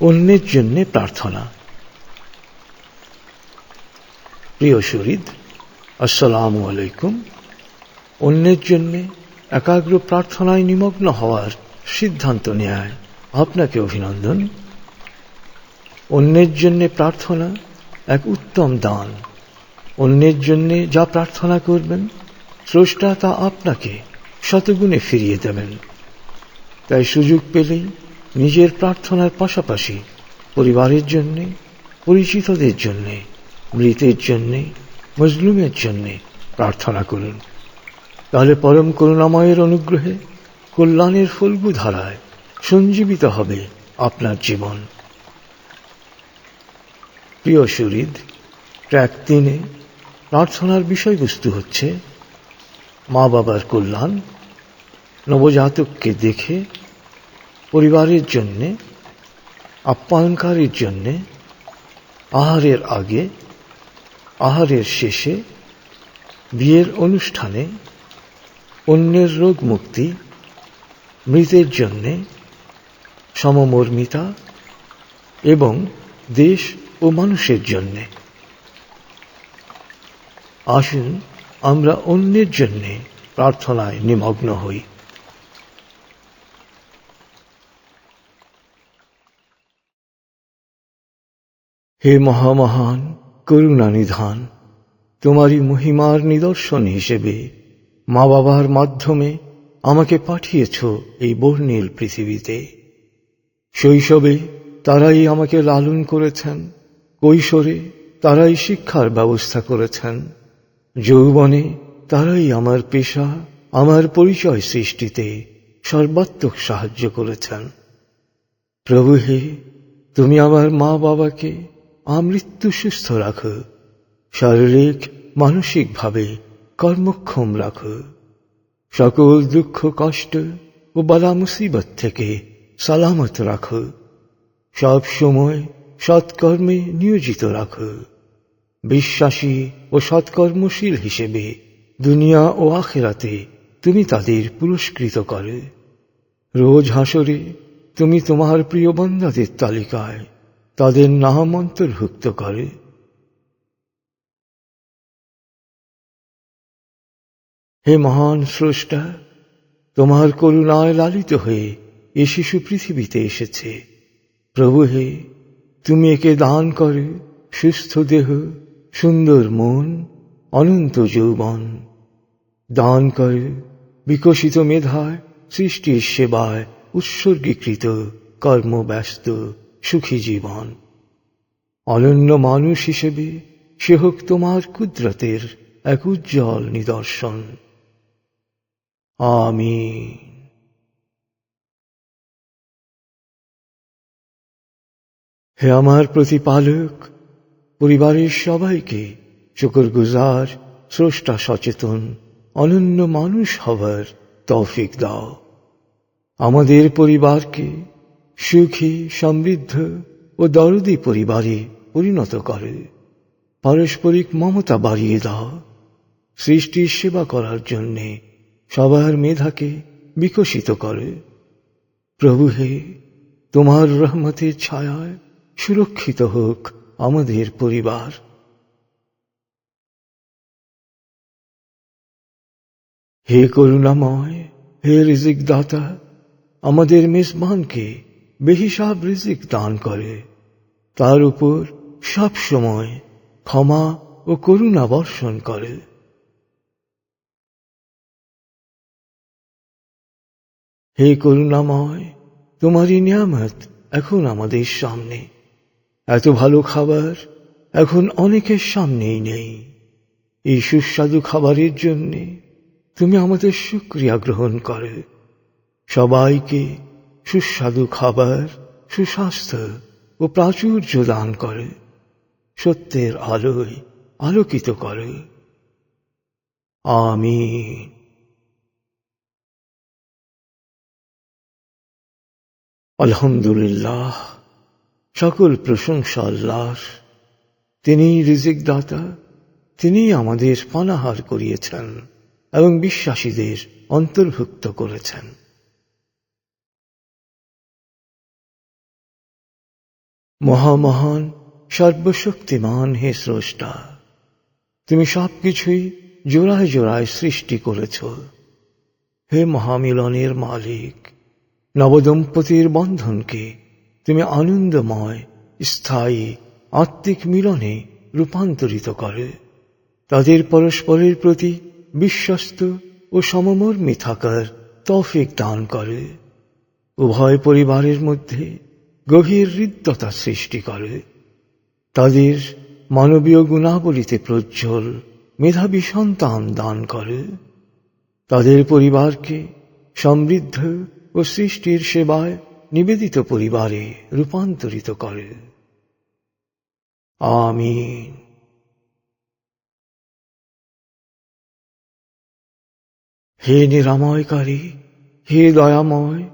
অন্যের জন্য প্রার্থনা। প্রিয় শরীদ আসসালামু আলাইকুম। অন্যের জন্য একাগ্র প্রার্থনায় নিমগ্ন হওয়ার সিদ্ধান্ত নেয় আপনাকে অভিনন্দন। অন্যের জন্য প্রার্থনা এক উত্তম দান। অন্যের জন্য যা প্রার্থনা করবেন, স্রষ্টা তা আপনাকে শতগুণে ফিরিয়ে দেবেন। তাই সুযোগ পেলেই নিজের প্রার্থনার পাশাপাশি পরিবারের জন্য, পরিচিতদের জন্য, মৃতের জন্যে মজলুমের জন্য প্রার্থনা করুন। তাহলে পরম করুণাময়ের অনুগ্রহে কল্যাণের ফল্গু ধারায় সঞ্জীবিত হবে আপনার জীবন। প্রিয় সুরিদ ট্র্যাক তিনে প্রার্থনার বিষয়বস্তু হচ্ছে মা বাবার কল্যাণ। নবজাতককে দেখে পরিবারের জন্যে, আপ্যায়নকারীর জন্যে, আহারের আগে, আহারের শেষে, বিয়ের অনুষ্ঠানে, অন্যের রোগ মুক্তি, মৃতের জন্যে সমমর্মিতা এবং দেশ ও মানুষের জন্যে। আসুন আমরা অন্যের জন্যে প্রার্থনায় নিমগ্ন হই। হে মহামহান করুণা নিধান, তোমারই মহিমার নিদর্শন হিসেবে মা বাবার মাধ্যমে আমাকে পাঠিয়েছ এই বর্ণিল পৃথিবীতে। শৈশবে তারাই আমাকে লালন করেছেন, কৈশোরে তারাই শিক্ষার ব্যবস্থা করেছেন, যৌবনে তারাই আমার পেশা, আমার পরিচয় সৃষ্টিতে সর্বাত্মক সাহায্য করেছেন। প্রভু হে, তুমি আমার মা বাবাকে আমৃত্যু সুস্থ রাখো। শারীরিক, মানসিকভাবে কর্মক্ষম রাখো। সকল দুঃখ, কষ্ট ও বালা মুসিবত থেকে সালামত রাখো। সব সময় সৎকর্মে নিয়োজিত রাখো। বিশ্বাসী ও সৎকর্মশীল হিসেবে দুনিয়া ও আখেরাতে তুমি তাদের পুরস্কৃত করে। রোজ হাসরে তুমি তোমার প্রিয় বন্ধাদের তালিকায় তাদের নাম অন্তর্ভুক্ত করে। হে মহান স্রষ্টা, তোমার করুণায় লালিত হয়ে এ শিশু পৃথিবীতে এসেছে। প্রভু হে, তুমি একে দান করে, সুস্থ দেহ, সুন্দর মন, অনন্ত যৌবন। দান করে, বিকশিত মেধায় সৃষ্টির সেবায় উৎসর্গীকৃত কর্মব্যস্ত। সুখী জীবন। অনন্য মানুষ হিসেবে সে হোক তোমার কুদরতের এক উজ্জ্বল নিদর্শন। আমি হে আমার প্রতিপালক, পরিবারের সবাইকে শুকর গুজার স্রষ্টা সচেতন, অনন্য মানুষ হবার তৌফিক দাও। আমাদের পরিবারকে সুখী, সমৃদ্ধ ও দরদি পরিবারে পরিণত করে। পারস্পরিক মমতা বাড়িয়ে দাও। সৃষ্টির সেবা করার জন্যে সবার মেধাকে বিকশিত করে। প্রভু হে, তোমার রহমতের ছায়ায় সুরক্ষিত হোক আমাদের পরিবার। হে করুণাময়, হে রিজিক দাতা আমাদের মেজবানকে বেহিসাব রিজিক দান করে। তার উপর সব সময় ক্ষমা ও করুণা বর্ষণ করে। হে করুণাময়, তোমারই নিয়ামত এখন আমাদের সামনে। এত ভালো খাবার এখন অনেকের সামনেই নেই। এই সুস্বাদু খাবারের জন্যে তুমি আমাদের সুক্রিয়া গ্রহণ করে। সবাইকে সুস্বাদু খাবার, সুস্বাস্থ্য ও প্রাচুর্য দান করে। সত্যের আলোয় আলোকিত করে। আমি আলহামদুলিল্লাহ, সকল প্রশংসা আল্লাহর। তিনি রিজিক দাতা তিনি আমাদের পানাহার করিয়েছেন এবং বিশ্বাসীদের অন্তর্ভুক্ত করেছেন। মহামহান, সর্বশক্তিমান হে স্রষ্টা। তুমি সবকিছুই জোড়ায় জোড়ায় সৃষ্টি করেছ। হে মহামিলনের মালিক, নবদম্পতির বন্ধনকে তুমি আনন্দময়, স্থায়ী, আত্মিক মিলনে রূপান্তরিত করে। তাদের পরস্পরের প্রতি বিশ্বস্ত ও সমমর্মী থাকার তৌফিক দান করে। উভয় পরিবারের মধ্যে গভীর হৃদ্যতা সৃষ্টি করে। তাদের মানবীয় গুণাবলীতে প্রজ্জ্বল মেধাবী সন্তান দান করে। তাদের পরিবারকে সমৃদ্ধ ও সৃষ্টির সেবায় নিবেদিত পরিবারে রূপান্তরিত করে। আমিন। হে নিরাময়কারী, হে দয়াময়,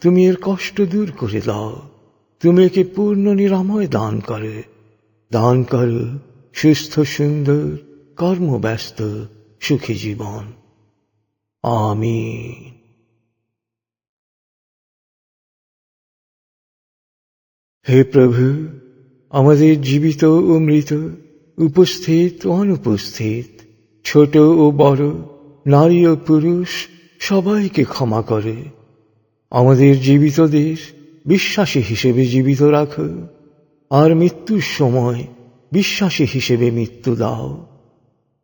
তুমি এর কষ্ট দূর করে দাও। তুমি একে পূর্ণ নিরাময় দান করে দান করো সুস্থ সুন্দর কর্মব্যস্ত সুখী জীবন আমিন হে প্রভু আমাদের জীবিত ও মৃত, উপস্থিত ও অনুপস্থিত, ছোট ও বড়, নারী ও পুরুষ, সবাইকে ক্ষমা করে। আমাদের জীবিতদের বিশ্বাসী হিসেবে জীবিত রাখো। আর মৃত্যুর সময় বিশ্বাসী হিসেবে মৃত্যু দাও।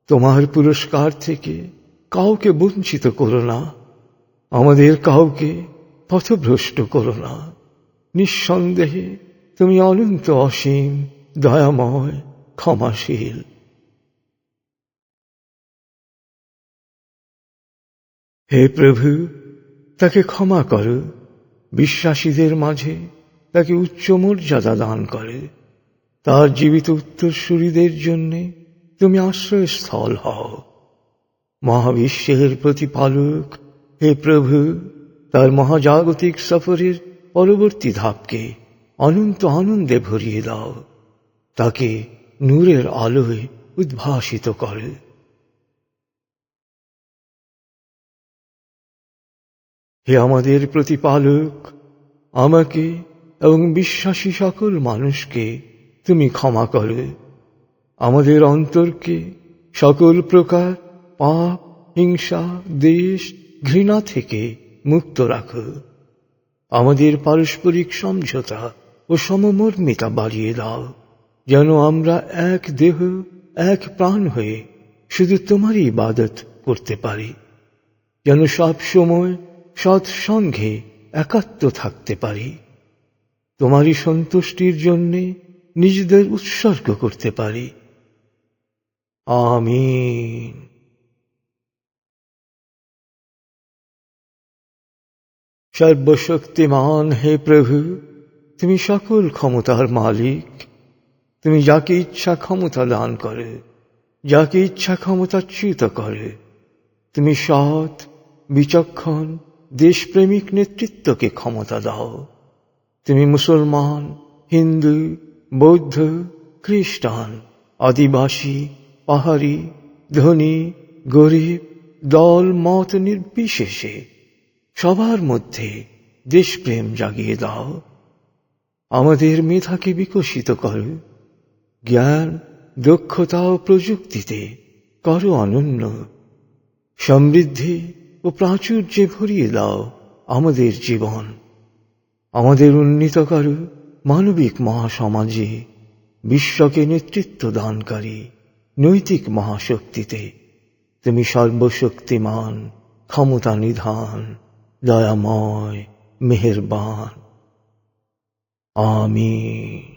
তোমার পুরস্কার থেকে কাউকে বঞ্চিত করো না। আমাদের কাউকে পথভ্রষ্ট করো না। নিঃসন্দেহে তুমি অনন্ত অসীম, দয়াময়, ক্ষমাশীল। হে প্রভু, তাকে ক্ষমা করো। বিশ্বাসীদের মাঝে তাকে উচ্চ মর্যাদা দান করে। তার জীবিত উত্তরসূরিদের জন্যে তুমি আশ্রয়স্থল হও। মহাবিশ্বের প্রতিপালক, হে প্রভু, তার মহাজাগতিক সফরের পরবর্তী ধাপকে অনন্ত আনন্দে ভরিয়ে দাও। তাকে নূরের আলোয় উদ্ভাসিত করে। হে আমাদের প্রতিপালক, আমাকে এবং বিশ্বাসী সকল মানুষকে তুমি ক্ষমা করে। আমাদের অন্তরকে সকল প্রকার পাপ, হিংসা, দেশ, ঘৃণা থেকে মুক্ত রাখো। আমাদের পারস্পরিক সমঝোতা ও সমমর্মিতা বাড়িয়ে দাও, যেন আমরা এক দেহ, এক প্রাণ হয়ে শুধু তোমারই ইবাদত করতে পারি। যেন সব সময় সৎসঙ্গে একাত্ম থাকতে পারি। তোমারই সন্তুষ্টির জন্যে নিজেদের উৎসর্গ করতে পারি। আমিন। সর্বশক্তিমান হে প্রভু, তুমি সকল ক্ষমতার মালিক। তুমি যাকে ইচ্ছা ক্ষমতা দান করে, যাকে ইচ্ছা ক্ষমতা চ্যুত করে। তুমি সৎ, বিচক্ষণ দেশপ্রেমিক নেতৃত্বকে ক্ষমতা দাও। তুমি মুসলমান, হিন্দু, বৌদ্ধ, খ্রিস্টান, আদিবাসী, পাহাড়ি, ধনী, গরিব, দল, মত নির্বিশেষে সবার মধ্যে দেশপ্রেম জাগিয়ে দাও। আমাদের মেধাকে বিকশিত করো। জ্ঞান, দক্ষতা ও প্রযুক্তিতে করো অনন্য। সমৃদ্ধি ও প্রাচুর্যে ভরিয়ে দাও আমাদের জীবন। আমাদের উন্নীত করো মানবিক মহাসমাজে, বিশ্বকে নেতৃত্ব দানকারী নৈতিক মহাশক্তিতে। তুমি সর্বশক্তিমান, ক্ষমতা নিধান, দয়াময়, মেহেরবান। আমিন।